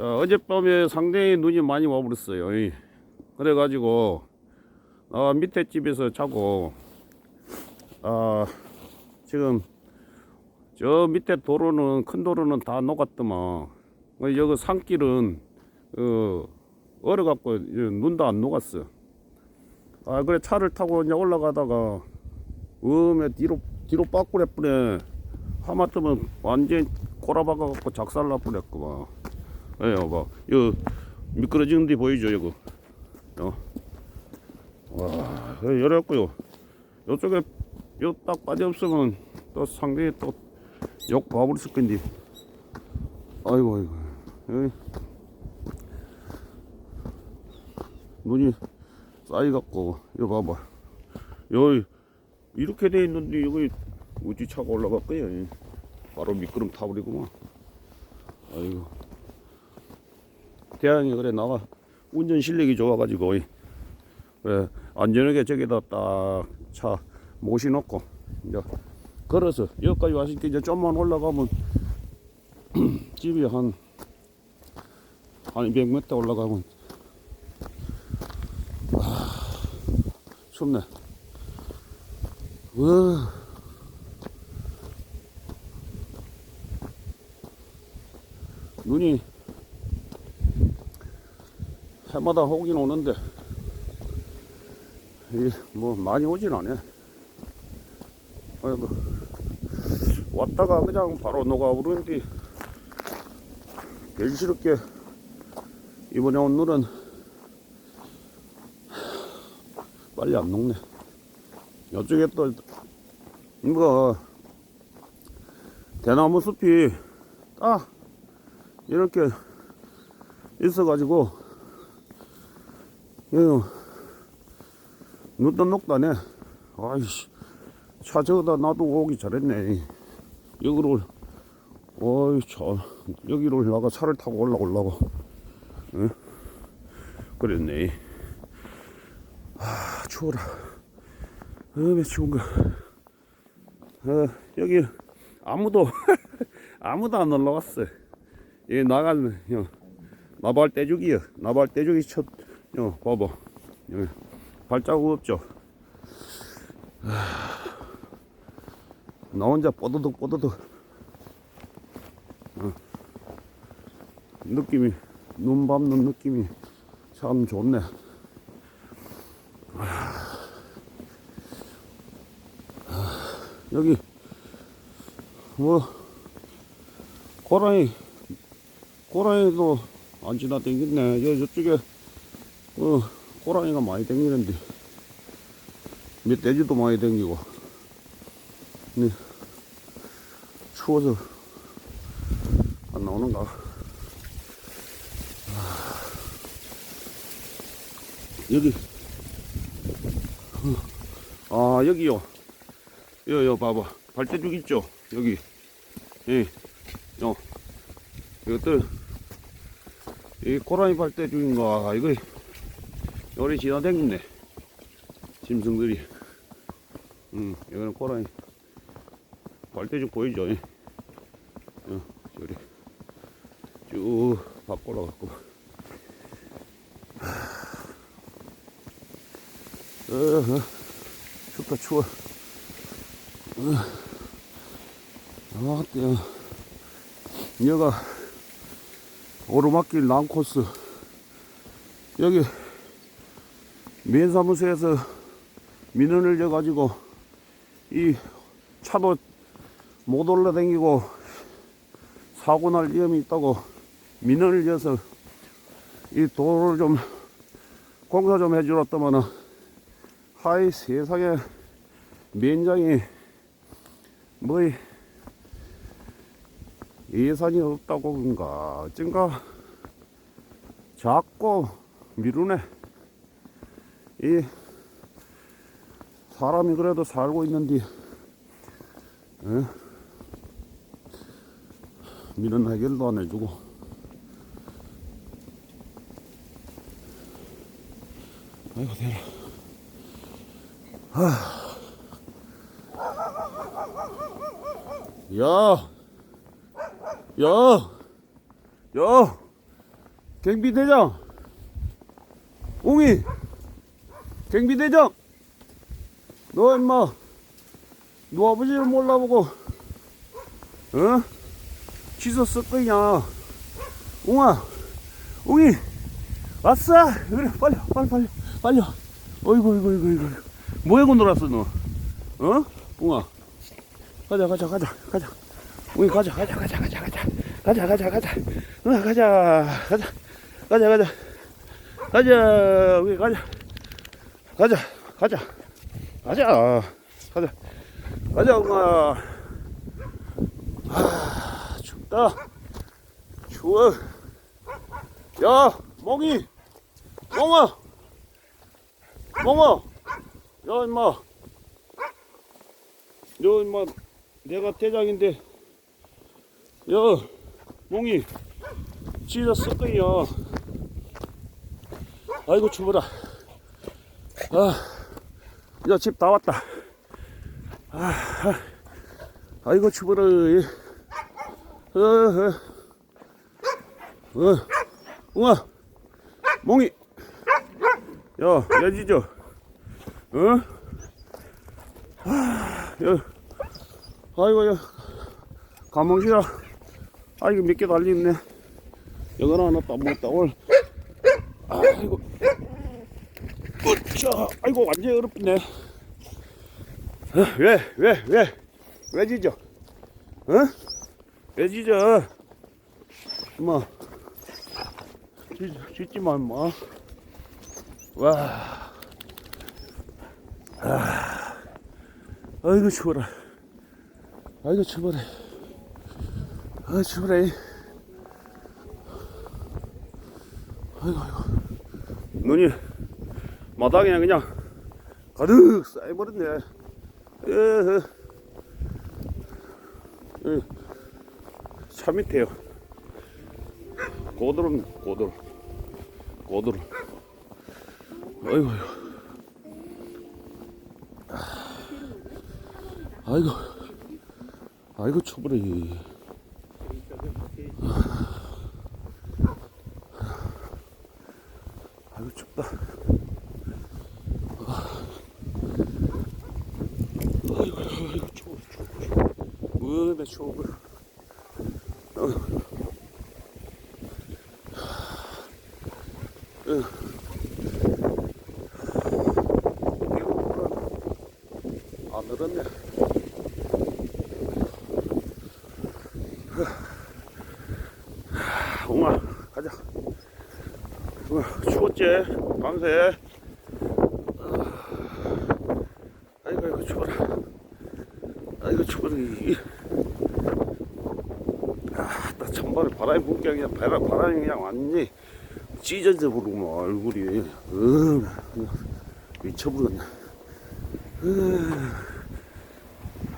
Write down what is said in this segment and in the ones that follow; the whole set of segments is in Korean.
어, 어젯밤에 상당히 눈이 많이 와버렸어요. 이. 그래가지고 어, 밑에 집에서 자고 아 지금 저 밑에 도로는 큰 도로는 다 녹았더만 어, 여기 산길은 어, 얼어갖고 이 눈도 안 녹았어. 아 그래 차를 타고 이제 올라가다가 음에 뒤로 뒤로 빠꾸래 뿌네 하마터면 완전 꼬라박아갖고 작살나 뿌렸구만. 예, 봐. 요 미끄러지는 데 보이죠, 이거. 어. 와, 열었고요. 요쪽에 요딱 빠져 없으면 또 상당히 또욕 봐버렸을 건데. 아이고, 아이고. 여기 눈이 쌓여갖고, 이거 봐봐. 여기 이렇게 돼 있는데 여기 우지 차가 올라갈 거야. 바로 미끄럼 타버리구만. 아이고. 대항이 그래 나와 운전 실력이 좋아가지고 이. 그래 안전하게 저기다 딱 차 모시놓고 이제 걸어서 여기까지 때 이제 좀만 올라가면 집이 한한 200m 올라가면 아, 춥네. 와. 눈이 해마다 오긴 오는데 이뭐 많이 오진 않네. 아이고 왔다가 그냥 바로 녹아오르는데 별스럽게 이번에 온 눈은 빨리 안 녹네. 이쪽에 또 이거 대나무 숲이 딱 이렇게 있어가지고 예, 눈도 녹다네. 아이씨, 차 저기다 놔두고 오기 잘했네. 여기로, 어이, 저, 여기로 나가 차를 타고 올라오려고. 응? 그랬네. 아, 추워라. 어메, 추운가. 어, 여기, 아무도, 아무도 안 올라왔어. 이 나가는, 형, 나발 떼주기요. 나발 떼주기 첫, 어, 봐봐. 여기 발자국 없죠? 하, 나 혼자 뽀드득 뽀드득. 어. 느낌이, 눈 밟는 느낌이 참 좋네. 하, 여기, 뭐, 고라니, 고라니도 안 지나다니겠네. 여, 저쪽에, 어, 호랑이가 많이 댕기는데 멧돼지도 많이 댕기고. 근데 추워서 안 나오는가? 아, 여기. 아 여기요. 여 여 봐봐. 발대죽 있죠? 여기. 예요 이것들. 이 고라니 발대죽인가? 이거 요리 지나다니네 짐승들이. 음 여기는 고라니. 발대죽 보이죠? 예. 어, 저리. 쭉 바꿔라 갖고. 어허 춥다 추워. 어. 아, 떼 여가 오르막길 난 코스. 여기 면사무소에서 민원을 져가지고 이 차도 못 올라다니고 사고 날 위험이 있다고 민원을 져서 이 도로를 좀 공사 좀 해주었더만은 하이 세상에 면장이 뭐 예산이 없다고 그런가. 어쩐가 자꾸 미루네 이 사람이 그래도 살고 있는데 에? 민원 해결도 안 해주고 아이고 대라 야, 야, 야, 경비 대장. 웅이. 경비 대장. 너 임마. 너 아버지를 몰라보고. 어? 취소 쓸 거냐? 웅아. 웅이. 왔어. 그래 빨리 빨리 빨리 빨리. 어이구 어이구 어이구 어이구. 뭐 하고 놀았어 너? 어? 웅아. 가자 가자 가자 가자. 웅이 가자 가자 가자 가자 가자. 가자 가자 가자. 응 가자 가자 가자 가자 가자 우리 가자 가자 가자. 가자. 가자. 가자 엄마. 아 춥다. 추워. 야 멍이. 멍아. 멍아. 야 임마. 너 임마. 내가 대장인데. 야 몽이. 진짜 썩거이야. 아이고 추워라 아야 집다 왔다. 아, 아 아이고 추워라 어 어. 어, 웅아 몽이. 야 야지죠? 어? 아, 야, 아이고 야. 가몽시라. 아 이거 몇개 달려있네. 이거는 하나 따먹었다 오늘. 아이고 으쌰 아이고 완전 어렵네. 어, 왜왜 왜? 왜 지져 어? 왜 짖, 짖지 마 임마. 와. 아, 아이고 추워라. 아이고 추워라. 아, 추워라. 아이고, 아이고. 눈이 마당에 그냥 가득 쌓여버렸네. 차 밑에요. 고드름, 고드름. 고드름. 아이고, 아이고. 아이고. 아이고, 추워라. 아이고 춥다. 아이고 아이고 추워 추워 안 늘었네. 옹아 가자. 어, 추웠지? 밤새. 아, 아이고, 아이고, 추워라. 아이고, 추워라. 찬바람 바람이 불게 그냥 바람, 바람이 그냥 완전히 찢어져 버리고 뭐 얼굴이. 어, 미쳐버렸네. 어,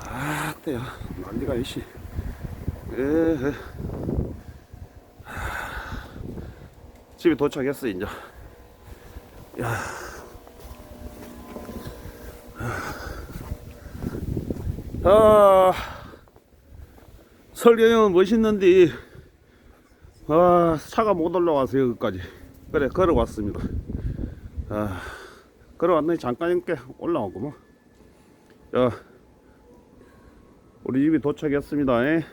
아, 때야. 난리가 이씨. 집에 도착했어 이제. 야. 아, 설경은 멋있는데, 아, 차가 못 올라와서 여기까지. 그래, 걸어왔습니다. 아, 걸어왔더니 잠깐 이렇게 올라오고 뭐. 야, 우리 집에 도착했습니다. 에.